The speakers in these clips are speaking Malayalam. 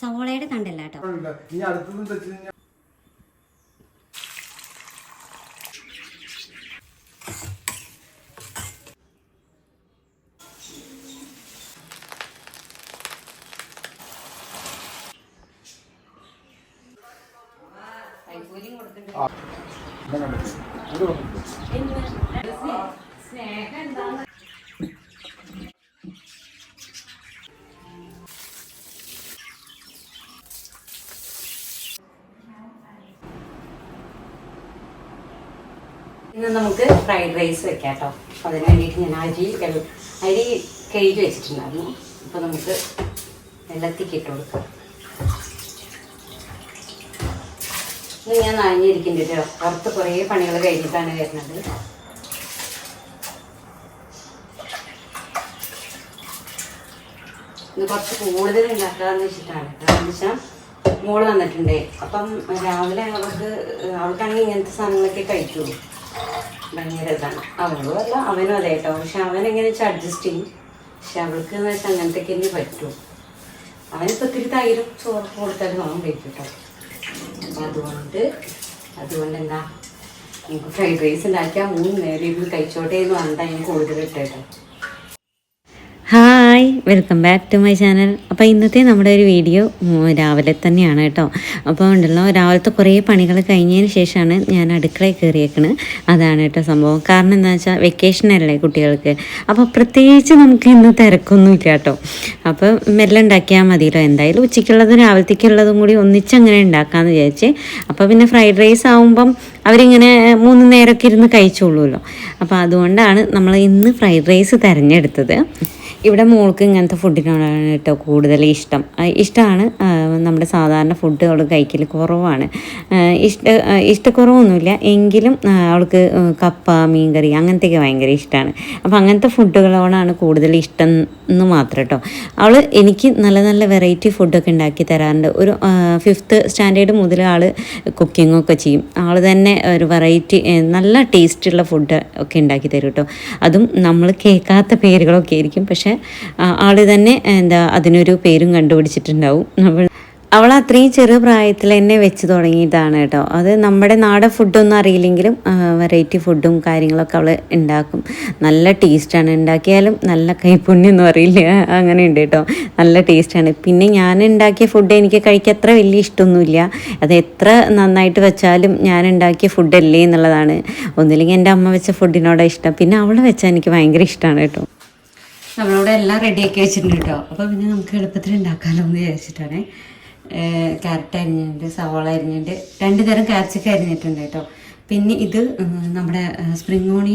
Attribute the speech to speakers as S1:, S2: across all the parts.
S1: സവോളയുടെ തണ്ടല്ല കേട്ടോ. ഇന്ന് നമുക്ക് ഫ്രൈഡ് റൈസ് വെക്കാം കേട്ടോ അപ്പോൾ അതിന് വേണ്ടിയിട്ട് ഞാൻ അരി അരി കഴുകി വെച്ചിട്ടുണ്ടായിരുന്നു. അപ്പോൾ നമുക്ക് വെള്ളത്തിക്ക് ഇട്ട് കൊടുക്കാം. ഇന്ന് ഞാൻ നനഞ്ഞിരിക്കുന്നുണ്ട് കേട്ടോ പുറത്ത് കുറേ പണികൾ കഴിഞ്ഞിട്ടാണ് വരുന്നത്. ഇന്ന് കുറച്ച് കൂടുതൽ ഉണ്ടാക്കാന്ന് വെച്ചിട്ടാണ്. കാരണം വെച്ചാൽ മോൾ വന്നിട്ടുണ്ടേ. അപ്പം രാവിലെ അവൾക്ക് അവൾക്കാണെങ്കിൽ ഇങ്ങനത്തെ സാധനങ്ങളൊക്കെ കഴിക്കുള്ളൂ. ഭയങ്കര ഇതാണ് അവളും അല്ല അവനും അതെ കേട്ടോ. പക്ഷെ അവൻ എങ്ങനെ വെച്ചാൽ അഡ്ജസ്റ്റ് ചെയ്യും? പക്ഷെ അവൾക്ക് എന്ന് വെച്ചാൽ അങ്ങനത്തേക്ക് തന്നെ പറ്റൂ. അവനിപ്പോൾ ഒത്തിരി തൈരും ചോറ് കൊടുത്താലും അവൻ കഴിക്കും കേട്ടോ. അപ്പം അതുകൊണ്ട് അതുകൊണ്ട് എന്താ? നമുക്ക് ഫ്രൈഡ് റൈസ് ഉണ്ടാക്കിയാൽ മൂന്ന് നേരം ഇരുന്ന് കഴിച്ചോട്ടെ എന്ന് പറഞ്ഞിട്ടാണ് ഞാൻ കൂടുതൽ ഇട്ടേട്ടോ
S2: hi welcome back to my channel. അപ്പോൾ ഇന്നത്തെ നമ്മുടെ ഒരു വീഡിയോ രാവിലെ തന്നെയാണ് കേട്ടോ. അപ്പോൾ ഉണ്ടല്ലോ രാവിലത്തെ കുറേ പണികൾ കഴിഞ്ഞതിന് ശേഷമാണ് ഞാൻ അടുക്കളയിൽ കയറിയേക്കണത് അതാണ് കേട്ടോ സംഭവം. കാരണം എന്താ വെച്ചാൽ വെക്കേഷനല്ലേ കുട്ടികൾക്ക്. അപ്പോൾ പ്രത്യേകിച്ച് നമുക്ക് ഇന്ന് തിരക്കൊന്നുമില്ല കേട്ടോ. അപ്പോൾ മെല്ലെ ഉണ്ടാക്കിയാൽ മതിയല്ലോ എന്തായാലും ഉച്ചയ്ക്കുള്ളതും രാവിലത്തേക്കുള്ളതും കൂടി ഒന്നിച്ചങ്ങനെ ഉണ്ടാക്കാമെന്ന് വിചാരിച്ച്. അപ്പോൾ പിന്നെ ഫ്രൈഡ് റൈസ് ആകുമ്പം അവരിങ്ങനെ മൂന്ന് നേരമൊക്കെ ഇരുന്ന് കഴിച്ചോളൂല്ലോ അപ്പോൾ അതുകൊണ്ടാണ് നമ്മൾ ഇന്ന് ഫ്രൈഡ് റൈസ് തിരഞ്ഞെടുത്തത്. ഇവിടെ മോൾക്ക് ഇങ്ങനത്തെ ഫുഡിനോടാണ് കേട്ടോ കൂടുതൽ ഇഷ്ടം. ഇഷ്ടമാണ് നമ്മുടെ സാധാരണ ഫുഡ് അവൾ കഴിക്കൽ കുറവാണ്. ഇഷ്ട ഇഷ്ടക്കുറവൊന്നുമില്ല. എങ്കിലും അവൾക്ക് കപ്പ മീൻകറി അങ്ങനത്തെയൊക്കെ ഭയങ്കര ഇഷ്ടമാണ് അപ്പോൾ അങ്ങനത്തെ ഫുഡുകളോടാണ് കൂടുതൽ ഇഷ്ടം എന്ന് മാത്രം കേട്ടോ. അവൾ എനിക്ക് നല്ല നല്ല വെറൈറ്റി ഫുഡൊക്കെ ഉണ്ടാക്കി തരാറുണ്ട്. ഒരു ഫിഫ്ത്ത് സ്റ്റാൻഡേർഡ് മുതൽ ആൾ കുക്കിങ്ങൊക്കെ ചെയ്യും. ആൾ തന്നെ ഒരു വെറൈറ്റി നല്ല ടേസ്റ്റുള്ള ഫുഡ് ഒക്കെ ഉണ്ടാക്കി തരും കേട്ടോ. അതും നമ്മൾ കേൾക്കാത്ത പേരുകളൊക്കെ ആയിരിക്കും. പക്ഷേ ആൾ തന്നെ എന്താ അതിനൊരു പേരും കണ്ടുപിടിച്ചിട്ടുണ്ടാവും. നമ്മൾ അവൾ അത്രയും ചെറു പ്രായത്തിൽ തന്നെ വെച്ച് തുടങ്ങിയതാണ് കേട്ടോ. അത് നമ്മുടെ നാടൻ ഫുഡൊന്നും അറിയില്ലെങ്കിലും വെറൈറ്റി ഫുഡും കാര്യങ്ങളൊക്കെ അവൾ ഉണ്ടാക്കും. നല്ല ടേസ്റ്റാണ് ഉണ്ടാക്കിയാലും നല്ല കൈപ്പുണ്യം എന്ന് അറിയില്ല അങ്ങനെ ഉണ്ട് കേട്ടോ. നല്ല ടേസ്റ്റാണ് പിന്നെ ഞാൻ ഉണ്ടാക്കിയ ഫുഡ് എനിക്ക് കഴിക്കാൻ അത്ര വലിയ ഇഷ്ടമൊന്നുമില്ല. അത് എത്ര നന്നായിട്ട് വെച്ചാലും ഞാൻ ഉണ്ടാക്കിയ ഫുഡല്ലേ എന്നുള്ളതാണ്. ഒന്നില്ലെങ്കിൽ എന്റെ അമ്മ വെച്ച ഫുഡിനോടാണ് ഇഷ്ടം. പിന്നെ അവൾ വെച്ചാൽ എനിക്ക് ഭയങ്കര ഇഷ്ടമാണ് കേട്ടോ.
S1: നമ്മളിവിടെ എല്ലാം റെഡിയാക്കി വെച്ചിട്ടുണ്ട് കേട്ടോ അപ്പോൾ പിന്നെ നമുക്ക് എളുപ്പത്തിൽ ഉണ്ടാക്കാമല്ലോ എന്ന് വിചാരിച്ചിട്ടാണ് ക്യാരറ്റ് അരിഞ്ഞിട്ടുണ്ട് സവോള അരിഞ്ഞിട്ടുണ്ട്. രണ്ട് തരം ക്യാപ്സിക്കം അരിഞ്ഞിട്ടുണ്ട് കേട്ടോ പിന്നെ ഇത് നമ്മുടെ സ്പ്രിംഗ് ഓണി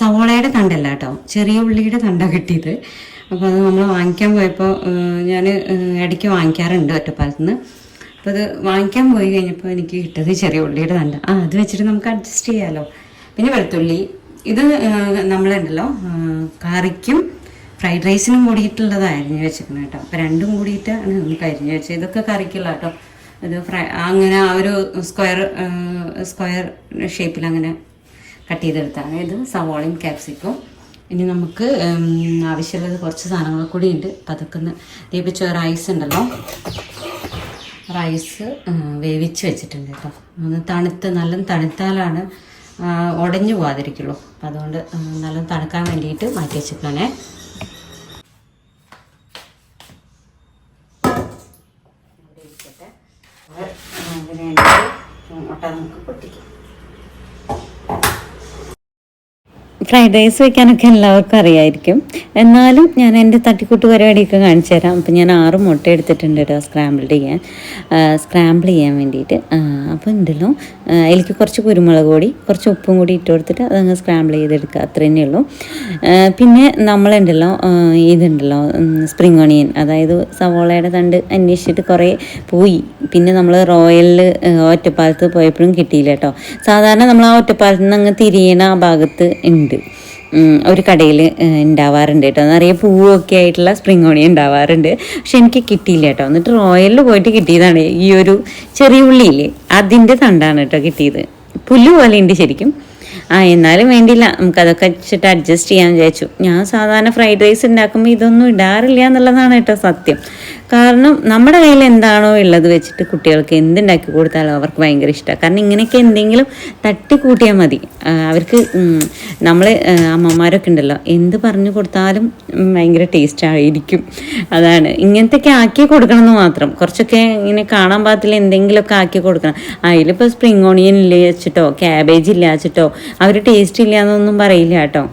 S1: സവോളയുടെ തണ്ടല്ല കേട്ടോ ചെറിയ ഉള്ളിയുടെ തണ്ട കിട്ടിയത്. അപ്പോൾ അത് നമ്മൾ വാങ്ങിക്കാൻ പോയപ്പോൾ ഞാൻ ഇടയ്ക്ക് വാങ്ങിക്കാറുണ്ട് ഒറ്റപ്പാലത്ത് നിന്ന് അപ്പോൾ അത് വാങ്ങിക്കാൻ പോയി കഴിഞ്ഞപ്പോൾ എനിക്ക് കിട്ടത് ചെറിയ ഉള്ളിയുടെ തണ്ട. ആ അത് വെച്ചിട്ട് നമുക്ക് അഡ്ജസ്റ്റ് ചെയ്യാമല്ലോ പിന്നെ വെളുത്തുള്ളി ഇത് നമ്മളുണ്ടല്ലോ കറിക്കും ഫ്രൈഡ് റൈസിനും കൂടിയിട്ടുള്ളത് അരിഞ്ഞ് വെച്ചിരുന്നു കേട്ടോ. അപ്പോൾ രണ്ടും കൂടിയിട്ടാണ് നമുക്ക് അരിഞ്ഞ് വെച്ചത്. ഇതൊക്കെ കറിക്കുള്ള കേട്ടോ. ഇത് ഫ്രൈ അങ്ങനെ ആ ഒരു സ്ക്വയർ സ്ക്വയർ ഷേപ്പിൽ അങ്ങനെ കട്ട് ചെയ്തെടുത്താണ്. ഇത് സവോളയും ക്യാപ്സിക്കും ഇനി നമുക്ക് ആവശ്യമുള്ളത് കുറച്ച് സാധനങ്ങൾ കൂടി ഉണ്ട്. അപ്പം അതൊക്കെ ഒന്ന് ദീപിച്ച റൈസ് ഉണ്ടല്ലോ. റൈസ് വേവിച്ച് വെച്ചിട്ടുണ്ട് കേട്ടോ. ഒന്ന് തണുത്ത് നല്ല തണുത്താലാണ് ഉടഞ്ഞു പോകാതിരിക്കുള്ളൂ അതുകൊണ്ട് നല്ല തണുക്കാൻ വേണ്ടിയിട്ട് മാറ്റി വെച്ചിട്ടാണേ അതിന് വേണ്ടിയിട്ട് മുട്ട നമുക്ക് പൊട്ടിക്കാം.
S2: ഫ്രൈഡ് റൈസ് വെക്കാനൊക്കെ എല്ലാവർക്കും അറിയായിരിക്കും. എന്നാലും ഞാൻ എന്റെ തട്ടിക്കൂട്ട് പരിപാടിയൊക്കെ കാണിച്ചു തരാം. അപ്പം ഞാൻ ആറ് മുട്ട എടുത്തിട്ടുണ്ട് കേട്ടോ സ്ക്രാമ്പിൾ ചെയ്യാൻ. സ്ക്രാമ്പിൾ ചെയ്യാൻ വേണ്ടിയിട്ട്. അപ്പോൾ ഉണ്ടല്ലോ. എനിക്ക് കുറച്ച് കുരുമുളക് പൊടി കുറച്ച് ഉപ്പും കൂടി ഇട്ട് കൊടുത്തിട്ട് അതങ്ങ് സ്ക്രാമ്പിൾ ചെയ്തെടുക്കുക. അത്ര തന്നെ ഉള്ളൂ. പിന്നെ നമ്മളുണ്ടല്ലോ ഇതുണ്ടല്ലോ സ്പ്രിംഗ് ഓണിയൻ അതായത് സവോളയുടെ തണ്ട് അന്വേഷിച്ചിട്ട് കുറേ പോയി. പിന്നെ നമ്മൾ റോയലിൽ ഒറ്റപ്പാലത്ത് പോയപ്പോഴും കിട്ടിയില്ല കേട്ടോ സാധാരണ നമ്മൾ ആ ഒറ്റപ്പാലത്ത് നിന്ന് അങ്ങ് തിരിയണ ആ ഭാഗത്ത് ഉണ്ട്. ഒരു കടയിൽ ഉണ്ടാവാറുണ്ട് കേട്ടോ നിറയെ പൂവൊക്കെ ആയിട്ടുള്ള സ്പ്രിംഗ് ഓണിയൻ ഉണ്ടാവാറുണ്ട് പക്ഷെ എനിക്ക് കിട്ടിയില്ല കേട്ടോ എന്നിട്ട് റോയലിൽ പോയിട്ട് കിട്ടിയതാണ്. ഈ ഒരു ചെറിയ ഉള്ളിയില്ലേ അതിന്റെ തണ്ടാണ് കേട്ടോ കിട്ടിയത്. പുല്ല് പോലെ ഉണ്ട് ശരിക്കും. ആ എന്നാലും വേണ്ടിയില്ല. നമുക്കതൊക്കെ വെച്ചിട്ട് അഡ്ജസ്റ്റ് ചെയ്യാൻ വിചാരിച്ചു. ഞാൻ സാധാരണ ഫ്രൈഡ് റൈസ് ഉണ്ടാക്കുമ്പോൾ ഇതൊന്നും ഇടാറില്ല എന്നുള്ളതാണ് കേട്ടോ സത്യം. കാരണം നമ്മുടെ കയ്യിൽ എന്താണോ ഉള്ളത് വെച്ചിട്ട് കുട്ടികൾക്ക് എന്തുണ്ടാക്കി കൊടുത്താലും അവർക്ക് ഭയങ്കര ഇഷ്ടമാണ് കാരണം ഇങ്ങനെയൊക്കെ എന്തെങ്കിലും തട്ടിക്കൂട്ടിയാൽ മതി. അവർക്ക് നമ്മൾ അമ്മമാരൊക്കെ ഉണ്ടല്ലോ എന്ത് പറഞ്ഞു കൊടുത്താലും ഭയങ്കര ടേസ്റ്റ് ആയിരിക്കും. അതാണ്. ഇങ്ങനത്തെയൊക്കെ ആക്കി കൊടുക്കണം എന്ന് മാത്രം. കുറച്ചൊക്കെ ഇങ്ങനെ കാണാൻ പാകത്തിൽ എന്തെങ്കിലുമൊക്കെ ആക്കി കൊടുക്കണം. അതിലിപ്പോൾ സ്പ്രിങ് ഓണിയൻ ഇല്ല വെച്ചിട്ടോ ക്യാബേജ് ഇല്ല വെച്ചിട്ടോ അവർ ടേസ്റ്റ് ഇല്ല എന്നൊന്നും പറയില്ല കേട്ടോ.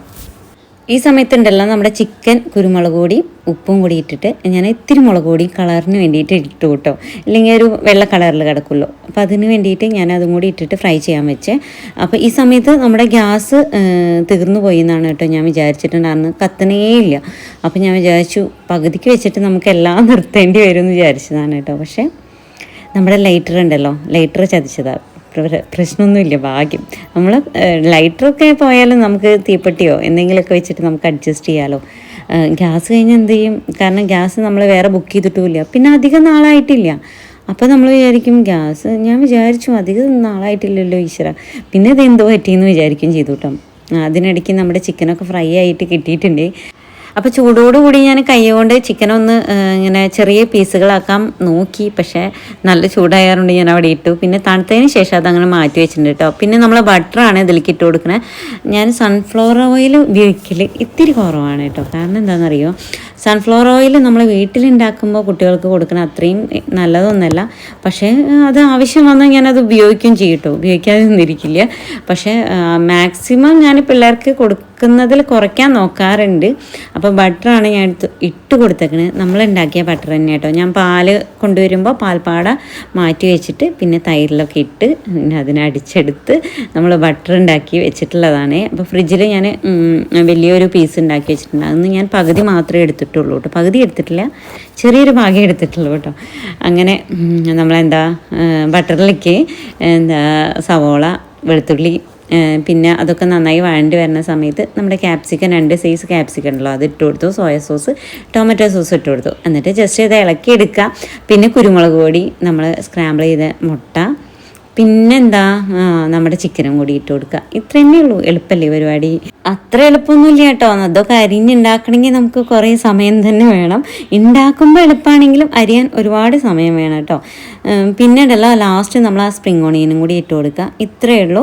S2: ഈ സമയത്തുണ്ടല്ലോ നമ്മുടെ ചിക്കൻ കുരുമുളക് പൊടി ഉപ്പും കൂടി ഇട്ടിട്ട് ഞാൻ ഇത്തിരി മുളക് പൊടി കളറിന് വേണ്ടിയിട്ട് ഇട്ടു കേട്ടോ. ഇല്ലെങ്കിൽ ഒരു വെള്ള കളറിൽ കിടക്കുമല്ലോ. അപ്പോൾ അതിന് വേണ്ടിയിട്ട് ഞാൻ അതും കൂടി ഇട്ടിട്ട് ഫ്രൈ ചെയ്യാൻ വെച്ചേ. അപ്പോൾ ഈ സമയത്ത് നമ്മുടെ ഗ്യാസ് തീർന്നു പോയി എന്നാണ് കേട്ടോ ഞാൻ വിചാരിച്ചിട്ടുണ്ടായിരുന്നു കത്തണേ ഇല്ല. അപ്പോൾ ഞാൻ വിചാരിച്ചു പകുതിക്ക് വെച്ചിട്ട് നമുക്ക് എല്ലാം നിർത്തേണ്ടി വരും എന്ന് വിചാരിച്ചതാണ് കേട്ടോ. പക്ഷേ നമ്മുടെ ലൈറ്റർ ഉണ്ടല്ലോ ലൈറ്റർ ചതിച്ചതാണ്. പ്രശ്നമൊന്നുമില്ല ഭാഗ്യം. നമ്മൾ ലൈറ്ററൊക്കെ പോയാലും നമുക്ക് തീപ്പെട്ടിയോ എന്തെങ്കിലുമൊക്കെ വെച്ചിട്ട് നമുക്ക് അഡ്ജസ്റ്റ് ചെയ്യാമല്ലോ ഗ്യാസ് കഴിഞ്ഞ് എന്ത് ചെയ്യും? കാരണം ഗ്യാസ് നമ്മൾ വേറെ ബുക്ക് ചെയ്തിട്ടുമില്ല. പിന്നെ അധികം നാളായിട്ടില്ല. അപ്പോൾ നമ്മൾ വിചാരിക്കും ഗ്യാസ് ഞാൻ വിചാരിച്ചു അധികം നാളായിട്ടില്ലല്ലോ ഈശ്വര. പിന്നെ ഇത് എന്തോ പറ്റിയെന്ന് വിചാരിക്കും ചെയ്തു കേട്ടോ. അതിനിടയ്ക്ക് നമ്മുടെ ചിക്കനൊക്കെ ഫ്രൈ ആയിട്ട് കിട്ടിയിട്ടുണ്ട്. അപ്പോൾ ചൂടോടുകൂടി ഞാൻ കൈകൊണ്ട് ചിക്കൻ ഒന്ന് ഇങ്ങനെ ചെറിയ പീസുകളാക്കാൻ നോക്കി. പക്ഷേ നല്ല ചൂടായാറുണ്ട് ഞാൻ അവിടെ ഇട്ടു. പിന്നെ തണുത്തതിന് ശേഷം അതങ്ങനെ മാറ്റി വെച്ചിട്ടുണ്ട് കേട്ടോ. പിന്നെ നമ്മൾ ബട്ടറാണ് ഇതിലേക്ക് ഇട്ട് കൊടുക്കുന്നത് ഞാൻ സൺഫ്ലവർ ഓയിൽ ഉപയോഗിക്കൽ ഇത്തിരി കുറവാണ് കേട്ടോ. കാരണം എന്താണെന്നറിയോ? സൺഫ്ലവർ ഓയിൽ നമ്മൾ വീട്ടിലുണ്ടാക്കുമ്പോൾ കുട്ടികൾക്ക് കൊടുക്കുന്ന അത്രയും നല്ലതൊന്നുമല്ല പക്ഷേ അത് ആവശ്യം വന്നാൽ ഞാനത് ഉപയോഗിക്കുകയും ചെയ്യും കേട്ടോ. ഉപയോഗിക്കാതെ ഒന്നിരിക്കില്ല പക്ഷേ മാക്സിമം ഞാൻ പിള്ളേർക്ക് കൊടുക്കുന്നതിൽ കുറയ്ക്കാൻ നോക്കാറുണ്ട്. അപ്പോൾ ബട്ടറാണ് ഞാൻ എടുത്ത് ഇട്ട് കൊടുത്തേക്കണത്. നമ്മൾ ഉണ്ടാക്കിയ ബട്ടർ തന്നെ കേട്ടോ. ഞാൻ പാൽ കൊണ്ടുവരുമ്പോൾ പാൽപ്പാട മാറ്റി വെച്ചിട്ട് പിന്നെ തൈരിലൊക്കെ ഇട്ട് പിന്നെ അതിനെ അടിച്ചെടുത്ത് നമ്മൾ ബട്ടർ ഉണ്ടാക്കി വെച്ചിട്ടുള്ളതാണ്. അപ്പോൾ ഫ്രിഡ്ജിൽ ഞാൻ വലിയൊരു പീസ് ഉണ്ടാക്കി വെച്ചിട്ടുണ്ട്. അന്ന് ഞാൻ പകുതി മാത്രമേ എടുത്തിട്ടുള്ളൂ കേട്ടോ. പകുതി എടുത്തിട്ടില്ല. ചെറിയൊരു ഭാഗം എടുത്തിട്ടുള്ളൂ കേട്ടോ. അങ്ങനെ നമ്മളെന്താ ബട്ടറിലേക്ക് എന്താ സവോള വെളുത്തുള്ളി പിന്നെ അതൊക്കെ നന്നായി വഴണ്ടി വരുന്ന സമയത്ത് നമ്മുടെ ക്യാപ്സിക്കൻ രണ്ട് സൈസ് ക്യാപ്സിക്കൻ ഉണ്ടല്ലോ അത് ഇട്ട് കൊടുത്തു സോയ സോസ് ടൊമാറ്റോ സോസ് ഇട്ട് കൊടുത്തു. എന്നിട്ട് ജസ്റ്റ് ഇത് ഇളക്കി എടുക്കുക പിന്നെ കുരുമുളക് പൊടി നമ്മൾ സ്ക്രാമ്പിൾ ചെയ്ത മുട്ട പിന്നെന്താ? നമ്മുടെ ചിക്കനും കൂടി ഇട്ട് കൊടുക്കുക ഇത്ര തന്നെ ഉള്ളൂ. എളുപ്പമല്ലേ പരിപാടി? അത്ര എളുപ്പമൊന്നുമില്ല കേട്ടോ. അതൊക്കെ അരിഞ്ഞുണ്ടാക്കണമെങ്കിൽ നമുക്ക് കുറേ സമയം തന്നെ വേണം. ഉണ്ടാക്കുമ്പോൾ എളുപ്പമാണെങ്കിലും അരിയാൻ ഒരുപാട് സമയം വേണം കേട്ടോ. പിന്നീടല്ല ലാസ്റ്റ് നമ്മൾ ആ സ്പ്രിങ് ഓണിയനും കൂടി ഇട്ട് കൊടുക്കുക ഇത്രയേ ഉള്ളൂ.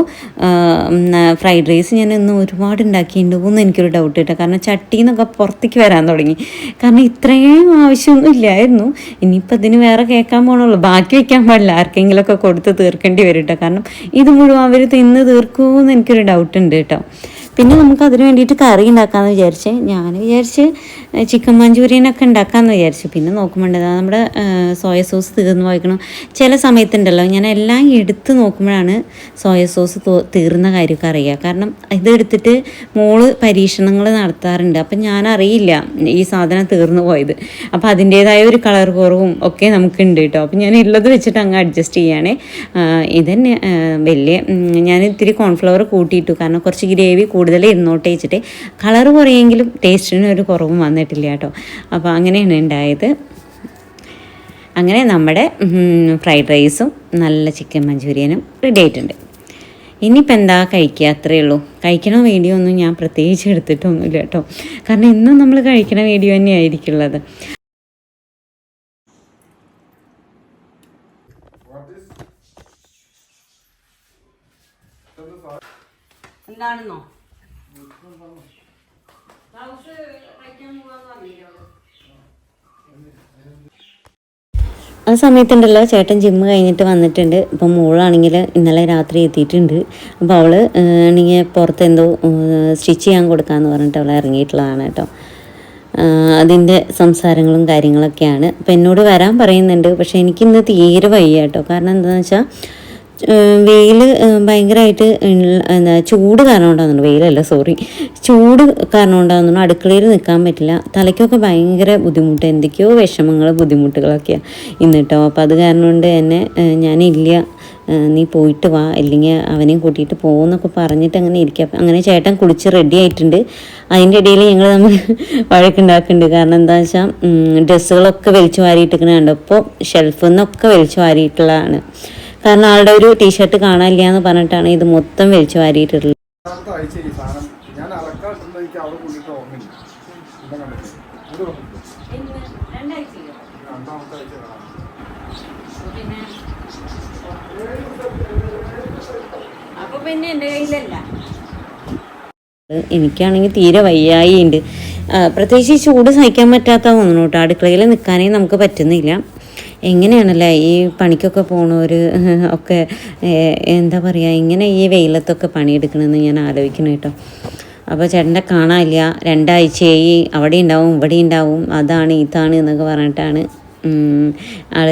S2: ഫ്രൈഡ് റൈസ് ഞാൻ ഇന്ന് ഒരുപാട് ഉണ്ടാക്കിയിട്ടുണ്ടോ എന്ന് എനിക്കൊരു ഡൗട്ട് കേട്ടോ. കാരണം ചട്ടി എന്നൊക്കെ പുറത്തേക്ക് വരാൻ തുടങ്ങി. കാരണം ഇത്രയും ആവശ്യമൊന്നും ഇല്ലായിരുന്നു. ഇനിയിപ്പോൾ ഇതിന് വേറെ കേൾക്കാൻ പോകണുള്ളൂ ബാക്കി വെക്കാൻ പാടില്ല. ആർക്കെങ്കിലുമൊക്കെ കൊടുത്ത് തീർക്കേണ്ടി വരും കേട്ടോ കാരണം ഇത് മുഴുവൻ അവർ തിന്ന് തീർക്കുമെന്ന് എനിക്കൊരു ഡൗട്ട് ഉണ്ട് കേട്ടോ പിന്നെ നമുക്ക് അതിന് വേണ്ടിയിട്ട് കറി ഉണ്ടാക്കാമെന്ന് വിചാരിച്ച് ഞാൻ വിചാരിച്ച് ചിക്കൻ മഞ്ചൂരിയനൊക്കെ ഉണ്ടാക്കാമെന്ന് വിചാരിച്ചു. പിന്നെ നോക്കുമ്പോൾ നമ്മുടെ സോയ സോസ് തീർന്നു പോയിക്കണം. ചില സമയത്തുണ്ടല്ലോ ഞാൻ എല്ലാം എടുത്ത് നോക്കുമ്പോഴാണ് സോയ സോസ് തീർന്ന കാര്യമൊക്കെ അറിയുക. കാരണം ഇതെടുത്തിട്ട് മോൾ പരീക്ഷണങ്ങൾ നടത്താറുണ്ട്. അപ്പം ഞാൻ അറിയില്ല ഈ സാധനം തീർന്നു പോയത്. അപ്പം അതിന്റേതായ ഒരു കളർ കുറവും ഒക്കെ നമുക്കുണ്ട് കേട്ടോ. അപ്പം ഞാൻ ഉള്ളത് വെച്ചിട്ട് അങ്ങ് അഡ്ജസ്റ്റ് ചെയ്യുകയാണേ. ഇതന്നെ വലിയ ഞാൻ ഇത്തിരി കോൺഫ്ലവർ കൂട്ടിയിട്ടു. കാരണം കുറച്ച് ഗ്രേവി ഇരുന്നോട്ടെ വെച്ചിട്ട് കളർ കുറയെങ്കിലും ടേസ്റ്റിന് ഒരു കുറവും വന്നിട്ടില്ല കേട്ടോ. അപ്പോൾ അങ്ങനെയാണ് ഉണ്ടായത്. അങ്ങനെ നമ്മുടെ ഫ്രൈഡ് റൈസും നല്ല ചിക്കൻ മഞ്ചൂരിയനും റെഡി ആയിട്ടുണ്ട് ഇനിയിപ്പോൾ എന്താ കഴിക്കുക? അത്രയേ ഉള്ളൂ. കഴിക്കണ വീഡിയോ ഒന്നും ഞാൻ പ്രത്യേകിച്ച് എടുത്തിട്ടൊന്നുമില്ല കേട്ടോ. കാരണം ഇന്നും നമ്മൾ കഴിക്കണ വീഡിയോ തന്നെയായിരിക്കുള്ളത്. എന്താണെന്നോ? ആ സമയത്തുണ്ടല്ലോ ചേട്ടൻ ജിമ്മ് കഴിഞ്ഞിട്ട് വന്നിട്ടുണ്ട്. അപ്പം മോളാണെങ്കിൽ ഇന്നലെ രാത്രി എത്തിയിട്ടുണ്ട്. അപ്പോൾ അവൾ ആണെങ്കിൽ പുറത്ത് എന്തോ സ്റ്റിച്ച് ചെയ്യാൻ കൊടുക്കാമെന്ന് പറഞ്ഞിട്ട് അവൾ ഇറങ്ങിയിട്ടുള്ളതാണ് കേട്ടോ. അതിന്റെ സംസാരങ്ങളും കാര്യങ്ങളൊക്കെയാണ്. അപ്പം എന്നോട് വരാൻ പറയുന്നുണ്ട്. പക്ഷേ എനിക്കിന്ന് തീരെ വയ്യ കേട്ടോ. കാരണം എന്താണെന്ന് വെച്ചാൽ വെയിൽ ഭയങ്കരമായിട്ട് എന്താ ചൂട് കാരണം ഉണ്ടാകുന്നുണ്ട് വെയിലല്ല സോറി ചൂട് കാരണം ഉണ്ടാകുന്നുണ്ട് അടുക്കളയിൽ നിൽക്കാൻ പറ്റില്ല. തലയ്ക്കൊക്കെ ഭയങ്കര ബുദ്ധിമുട്ട്. എന്തൊക്കെയോ വിഷമങ്ങൾ ബുദ്ധിമുട്ടുകളൊക്കെയാണ് ഇന്ന് കേട്ടോ അപ്പോൾ അത് കാരണം കൊണ്ട് തന്നെ ഞാനില്ല. നീ പോയിട്ട് വാ. അല്ലെങ്കിൽ അവനെയും കൂട്ടിയിട്ട് പോകുമെന്നൊക്കെ പറഞ്ഞിട്ട് അങ്ങനെ ഇരിക്കുക അങ്ങനെ ചേട്ടൻ കുളിച്ച് റെഡി ആയിട്ടുണ്ട്. അതിന്റെ ഇടയിൽ ഞങ്ങൾ നമ്മൾ വഴക്കുണ്ടാക്കുന്നുണ്ട്. കാരണം എന്താ വെച്ചാൽ ഡ്രസ്സുകളൊക്കെ വലിച്ചു വാരിയിട്ടിരിക്കണ കണ്ടോ അപ്പോൾ ഷെൽഫിൽ നിന്നൊക്കെ വലിച്ചു വാരിയിട്ടുള്ളതാണ്. കാരണം ആളുടെ ഒരു ടീഷർട്ട് കാണാനില്ല എന്ന് പറഞ്ഞിട്ടാണ് ഇത് മൊത്തം വലിച്ചു വാരിയിട്ടുള്ളത്
S1: അപ്പൊ പിന്നെ എന്റെ കയ്യിലല്ല.
S2: എനിക്കാണെങ്കിൽ തീരെ വയ്യായി ഉണ്ട് പ്രത്യേകിച്ച് ചൂട് സഹിക്കാൻ പറ്റാത്ത തോന്നുന്നു കേട്ടോ അടുക്കളയിൽ നിൽക്കാനേ നമുക്ക് പറ്റുന്നില്ല. എങ്ങനെയാണല്ലേ ഈ പണിക്കൊക്കെ പോണവർ ഒക്കെ എന്താ പറയുക ഇങ്ങനെ ഈ വെയിലത്തൊക്കെ പണിയെടുക്കണമെന്ന് ഞാൻ ആലോചിക്കണം കേട്ടോ. അപ്പോൾ ചേട്ടന്റെ കാണാനില്ല. രണ്ടാഴ്ചയായി അവിടെ ഉണ്ടാവും ഇവിടെ ഉണ്ടാവും അതാണ് ഇതാണ് എന്നൊക്കെ പറഞ്ഞിട്ടാണ് ആൾ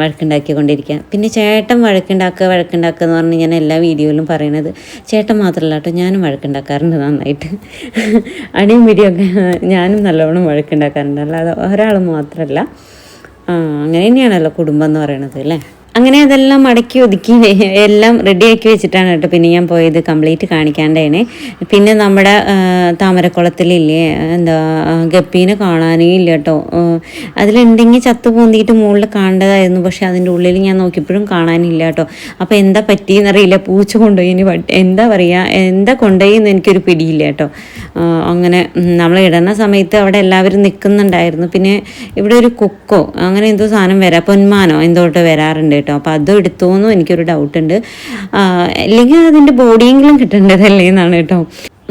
S2: വഴക്കുണ്ടാക്കിക്കൊണ്ടിരിക്കുക. പിന്നെ ചേട്ടൻ വഴക്കുണ്ടാക്കുക വഴക്കുണ്ടാക്കുക എന്ന് പറഞ്ഞ് ഞാൻ എല്ലാ വീഡിയോയിലും പറയണത് ചേട്ടൻ മാത്രമല്ല കേട്ടോ ഞാനും വഴക്കുണ്ടാക്കാറുണ്ട് നന്നായിട്ട്. അടിയും പിടിയൊക്കെ ഞാനും നല്ലവണ്ണം വഴക്കുണ്ടാക്കാറുണ്ട്. അല്ലാതെ ഒരാൾ മാത്രമല്ല. അങ്ങനെ തന്നെയാണല്ലോ കുടുംബം എന്ന് പറയണത് അല്ലേ? അങ്ങനെ അതെല്ലാം മടക്കി ഒതുക്കി എല്ലാം റെഡിയാക്കി വെച്ചിട്ടാണ് കേട്ടോ. പിന്നെ ഞാൻ പോയത് കംപ്ലീറ്റ് കാണിക്കാണ്ടേനെ പിന്നെ നമ്മുടെ താമരക്കുളത്തിലില്ലേ എന്താ ഗപ്പീനെ കാണാനേ ഇല്ല കേട്ടോ. അതിലുണ്ടെങ്കിൽ ചത്തു പൊന്തിയിട്ട് മുകളിൽ കാണേണ്ടതായിരുന്നു. പക്ഷെ അതിന്റെ ഉള്ളിൽ ഞാൻ നോക്കിയപ്പോഴും കാണാനില്ല കേട്ടോ. അപ്പോൾ എന്താ പറ്റിയെന്നറിയില്ല. പൂച്ച കൊണ്ടുപോയി ഇനി വട്ട്- എന്താ പറയുക എന്താ കൊണ്ടുപോയി എന്ന് എനിക്കൊരു പിടിയില്ല കേട്ടോ. അങ്ങനെ നമ്മൾ ഇടുന്ന സമയത്ത് അവിടെ എല്ലാവരും നിൽക്കുന്നുണ്ടായിരുന്നു പിന്നെ ഇവിടെ ഒരു കൊക്കോ അങ്ങനെ എന്തോ സാധനം വരാം പൊന്മാനോ എന്തോട്ട് വരാറുണ്ട് കേട്ടോ. അപ്പോൾ അതും എടുത്തോന്നും എനിക്കൊരു ഡൗട്ട് ഉണ്ട് ആ, അല്ലെങ്കിൽ അതിന്റെ ബോഡിയെങ്കിലും കിട്ടേണ്ടതല്ലേ എന്നാണ് കേട്ടോ.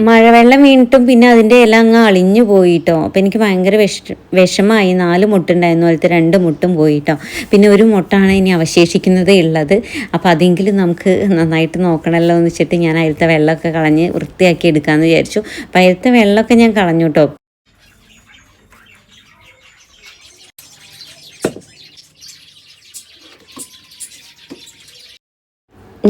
S2: മഴവെള്ളം വീണിട്ടും പിന്നെ അതിന്റെ ഇല അങ്ങ് അളിഞ്ഞു പോയിട്ടോ. അപ്പോൾ എനിക്ക് ഭയങ്കര വിഷ വിഷമായി. നാല് മുട്ടുണ്ടായിരുന്നു പോലത്തെ രണ്ട് മുട്ടും പോയിട്ടോ. പിന്നെ ഒരു മുട്ടാണ് ഇനി അവശേഷിക്കുന്നതേ ഉള്ളത്. അപ്പോൾ അതെങ്കിലും നമുക്ക് നന്നായിട്ട് നോക്കണമല്ലോ എന്ന് വെച്ചിട്ട് ഞാൻ അതിലത്തെ വെള്ളമൊക്കെ കളഞ്ഞ് വൃത്തിയാക്കി എടുക്കാമെന്ന് വിചാരിച്ചു. അപ്പം അതിലത്തെ വെള്ളമൊക്കെ ഞാൻ കളഞ്ഞു കേട്ടോ.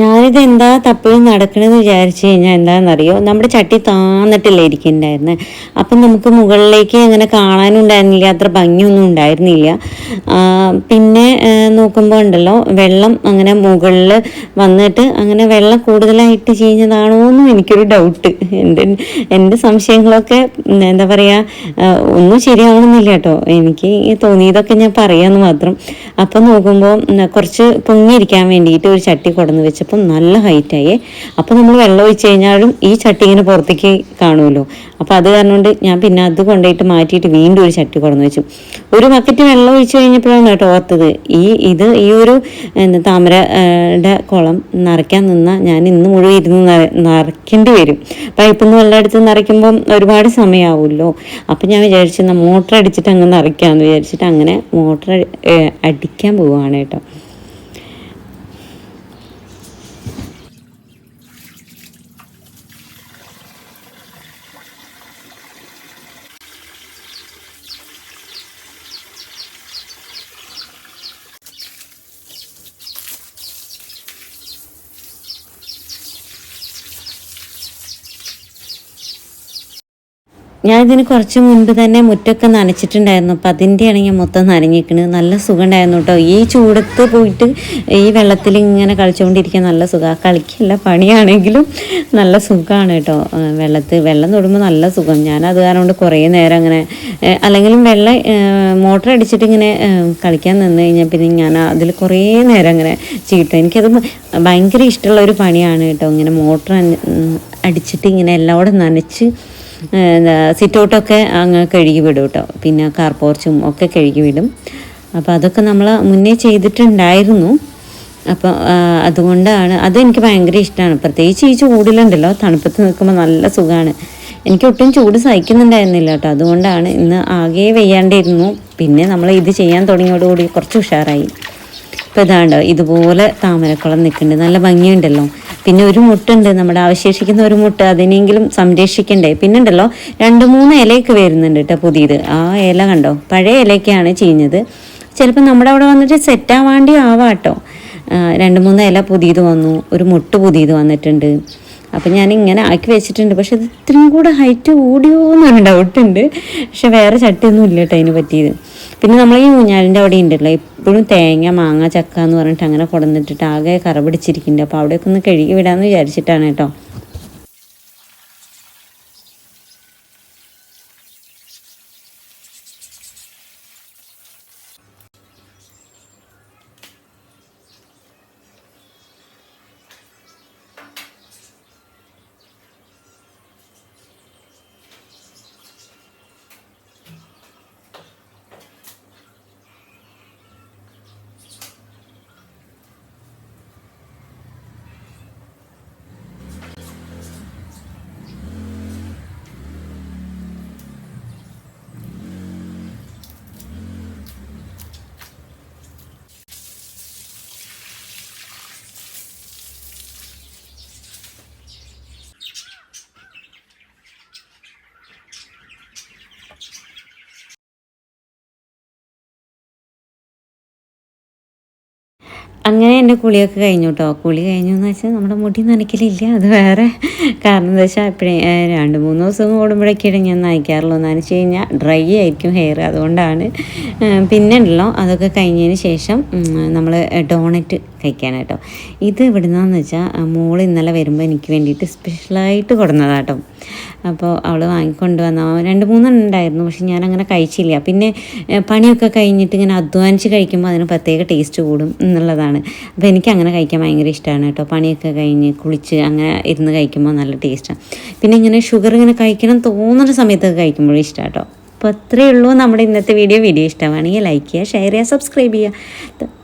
S2: ഞാനിത് എന്താ തപ്പിൽ നടക്കണമെന്ന് വിചാരിച്ചു കഴിഞ്ഞാൽ എന്താണെന്നറിയോ നമ്മുടെ ചട്ടി താന്നിട്ടില്ലേ ഇരിക്കുന്നുണ്ടായിരുന്നത് അപ്പം നമുക്ക് മുകളിലേക്ക് അങ്ങനെ കാണാനുണ്ടായിരുന്നില്ല അത്ര ഭംഗിയൊന്നും ഉണ്ടായിരുന്നില്ല. പിന്നെ നോക്കുമ്പോൾ ഉണ്ടല്ലോ വെള്ളം അങ്ങനെ മുകളിൽ വന്നിട്ട് അങ്ങനെ വെള്ളം കൂടുതലായിട്ട് ചെയ്യുന്നതാണോ എന്നും എനിക്കൊരു ഡൗട്ട് എന്റെ എന്റെ സംശയങ്ങളൊക്കെ എന്താ പറയുക ഒന്നും ശരിയാവണമെന്നില്ല കേട്ടോ. എനിക്ക് തോന്നിയതൊക്കെ ഞാൻ പറയാമെന്ന് മാത്രം. അപ്പം നോക്കുമ്പോൾ കുറച്ച് പൊങ്ങിയിരിക്കാൻ വേണ്ടിയിട്ട് ഒരു ചട്ടി കൊടന്ന് വെച്ചപ്പം നല്ല ഹൈറ്റായേ. അപ്പം നമ്മൾ വെള്ളം ഒഴിച്ച് കഴിഞ്ഞാലും ഈ ചട്ടി ഇങ്ങനെ പുറത്തേക്ക് കാണുമല്ലോ. അപ്പോൾ അത് കാരണം കൊണ്ട് ഞാൻ പിന്നെ അത് കൊണ്ടുപോയിട്ട് മാറ്റിയിട്ട് വീണ്ടും ഒരു ചട്ടി കുറഞ്ഞു വെച്ചു. ഒരു ബക്കറ്റ് വെള്ളം ഒഴിച്ച് കഴിഞ്ഞപ്പോഴാണ് കേട്ടോ ഓർത്തത്. ഈ ഇത് ഈ ഒരു എന്താ താമരയുടെ കുളം നിറയ്ക്കാൻ നിന്നാൽ ഞാൻ ഇന്ന് മുഴുവൻ ഇരുന്ന് നിറ- നിറയ്ക്കേണ്ടി വരും. പൈപ്പിൽ നിന്ന് വെള്ളം എടുത്ത് നിറയ്ക്കുമ്പം ഒരുപാട് സമയമാവുമല്ലോ അപ്പം ഞാൻ വിചാരിച്ചു മോട്ടർ അടിച്ചിട്ട് അങ്ങ് നിറയ്ക്കാമെന്ന് വിചാരിച്ചിട്ട് അങ്ങനെ മോട്ടർ അടിക്കാൻ പോവുകയാണ് കേട്ടോ. ഞാൻ ഇതിന് കുറച്ച് മുൻപ് തന്നെ മുറ്റൊക്കെ നനച്ചിട്ടുണ്ടായിരുന്നു. അപ്പം അതിന്റെയാണ് ഞാൻ മൊത്തം നനഞ്ഞിരിക്കുന്നത് നല്ല സുഖം ഉണ്ടായിരുന്നു കേട്ടോ. ഈ ചൂടത്ത് പോയിട്ട് ഈ വെള്ളത്തിൽ ഇങ്ങനെ കളിച്ചുകൊണ്ടിരിക്കാൻ നല്ല സുഖമാണ് കളിക്കില്ല പണിയാണെങ്കിലും നല്ല സുഖമാണ് കേട്ടോ. വെള്ളത്തിൽ വെള്ളം തൊടുമ്പോൾ നല്ല സുഖം. ഞാൻ അത് കാരണം കൊണ്ട് കുറേ നേരം അങ്ങനെ അല്ലെങ്കിലും വെള്ളം മോട്ടർ അടിച്ചിട്ട് ഇങ്ങനെ കളിക്കാൻ നിന്ന് കഴിഞ്ഞാൽ പിന്നെ ഞാൻ അതിൽ കുറേ നേരം അങ്ങനെ ചീട്ടും എനിക്കത് ഭയങ്കര ഇഷ്ടമുള്ള ഒരു പണിയാണ് കേട്ടോ. ഇങ്ങനെ മോട്ടർ അടിച്ചിട്ട് ഇങ്ങനെ എല്ലാവരും നനച്ച് സിറ്റൗട്ടൊക്കെ അങ്ങ് കഴുകി വിടും കേട്ടോ പിന്നെ കാർപോർച്ചും ഒക്കെ കഴുകി വിടും. അപ്പോൾ അതൊക്കെ നമ്മൾ മുന്നേ ചെയ്തിട്ടുണ്ടായിരുന്നു. അപ്പോൾ അതുകൊണ്ടാണ് അതെനിക്ക് ഭയങ്കര ഇഷ്ടമാണ് പ്രത്യേകിച്ച് ഈ ചൂടിലുണ്ടല്ലോ തണുപ്പത്ത് നിൽക്കുമ്പോൾ നല്ല സുഖമാണ് എനിക്ക് ഒട്ടും ചൂട് സഹിക്കുന്നുണ്ടായിരുന്നില്ല കേട്ടോ അതുകൊണ്ടാണ് ഇന്ന് ആകെ വെയ്യാണ്ടിരുന്നു. പിന്നെ നമ്മൾ ഇത് ചെയ്യാൻ തുടങ്ങിയോടുകൂടി കുറച്ച് ഉഷാറായി. ഇപ്പോൾ ഇതാണ്ടോ ഇതുപോലെ താമരക്കുളം നിൽക്കുന്നുണ്ട്. നല്ല ഭംഗിയുണ്ടല്ലോ. പിന്നെ ഒരു മുട്ടുണ്ട് നമ്മുടെ അവശേഷിക്കുന്ന ഒരു മുട്ട അതിനെങ്കിലും സംരക്ഷിക്കണ്ടേ? പിന്നെ ഉണ്ടല്ലോ രണ്ട് മൂന്ന് ഇലയൊക്കെ വരുന്നുണ്ട് കേട്ടോ പുതിയത്. ആ ഇല കണ്ടോ? പഴയ ഇലയൊക്കെയാണ് ചീഞ്ഞത്. ചിലപ്പോൾ നമ്മുടെ അവിടെ വന്നിട്ട് സെറ്റാവാണ്ടി ആവാം കേട്ടോ രണ്ട് മൂന്ന് ഇല പുതിയത് വന്നു ഒരു മുട്ട് പുതിയത് വന്നിട്ടുണ്ട്. അപ്പം ഞാൻ ഇങ്ങനെ ആക്കി വെച്ചിട്ടുണ്ട്. പക്ഷെ ഇത് ഇത്രയും കൂടെ ഹൈറ്റ് കൂടിയോ എന്നൊരു ഡൗട്ടുണ്ട് പക്ഷെ വേറെ ചട്ടിയൊന്നും ഇല്ല കേട്ടോ അതിന് പറ്റിയത്. പിന്നെ നമ്മൾ ഈ ഊഞ്ഞാലിന്റെ അവിടെ ഉണ്ടല്ലോ എപ്പോഴും തേങ്ങ മാങ്ങ ചക്ക എന്ന് പറഞ്ഞിട്ട് അങ്ങനെ കൊടന്നിട്ടിട്ട് ആകെ കറ പിടിച്ചിരിക്കുന്നുണ്ട് അപ്പോൾ അവിടെയൊക്കെ ഒന്ന് കഴുകി വിടാമെന്ന് വിചാരിച്ചിട്ടാണ് കേട്ടോ. അങ്ങനെ എന്റെ കുളിയൊക്കെ കഴിഞ്ഞു കേട്ടോ കുളി കഴിഞ്ഞു എന്ന് വെച്ചാൽ നമ്മുടെ മുടി നനയ്ക്കലില്ല. അത് വേറെ കാരണം എന്താ വെച്ചാൽ എപ്പോഴേ രണ്ട് മൂന്ന് ദിവസം കൂടുമ്പോഴൊക്കെയാണ് ഞാൻ നനയ്ക്കാറുള്ളൂ നനച്ച് കഴിഞ്ഞാൽ ഡ്രൈ ആയിരിക്കും ഹെയർ അതുകൊണ്ടാണ്. പിന്നെ ഉണ്ടല്ലോ അതൊക്കെ കഴിഞ്ഞതിന് ശേഷം നമ്മൾ ഡോണറ്റ് കഴിക്കാനാട്ടോ ഇത് എവിടുന്നാന്ന് വെച്ചാൽ മോൾ ഇന്നലെ വരുമ്പോൾ എനിക്ക് വേണ്ടിയിട്ട് സ്പെഷ്യലായിട്ട് കൊടുന്നതാട്ടോ. അപ്പോൾ അവൾ വാങ്ങിക്കൊണ്ട് വന്ന രണ്ട് മൂന്നെണ്ണം ഉണ്ടായിരുന്നു പക്ഷെ ഞാൻ അങ്ങനെ കഴിച്ചില്ല. പിന്നെ പണിയൊക്കെ കഴിഞ്ഞിട്ട് ഇങ്ങനെ അധ്വാനിച്ച് കഴിക്കുമ്പോൾ അതിന് പ്രത്യേക ടേസ്റ്റ് കൂടും എന്നുള്ളതാണ്. അപ്പോൾ എനിക്ക് അങ്ങനെ കഴിക്കാൻ ഭയങ്കര ഇഷ്ടമാണ് കേട്ടോ. പണിയൊക്കെ കഴിഞ്ഞ് കുളിച്ച് അങ്ങനെ ഇരുന്ന് കഴിക്കുമ്പോൾ നല്ല ടേസ്റ്റാണ് പിന്നെ ഇങ്ങനെ ഷുഗർ ഇങ്ങനെ കഴിക്കണം തോന്നുന്ന സമയത്തൊക്കെ കഴിക്കുമ്പോഴും ഇഷ്ടമാണ് കേട്ടോ അപ്പോൾ അത്രയേ ഉള്ളൂ നമ്മുടെ ഇന്നത്തെ വീഡിയോ. വീഡിയോ ഇഷ്ടമാണെങ്കിൽ ലൈക്ക് ചെയ്യുക ഷെയർ ചെയ്യുക സബ്സ്ക്രൈബ് ചെയ്യുക.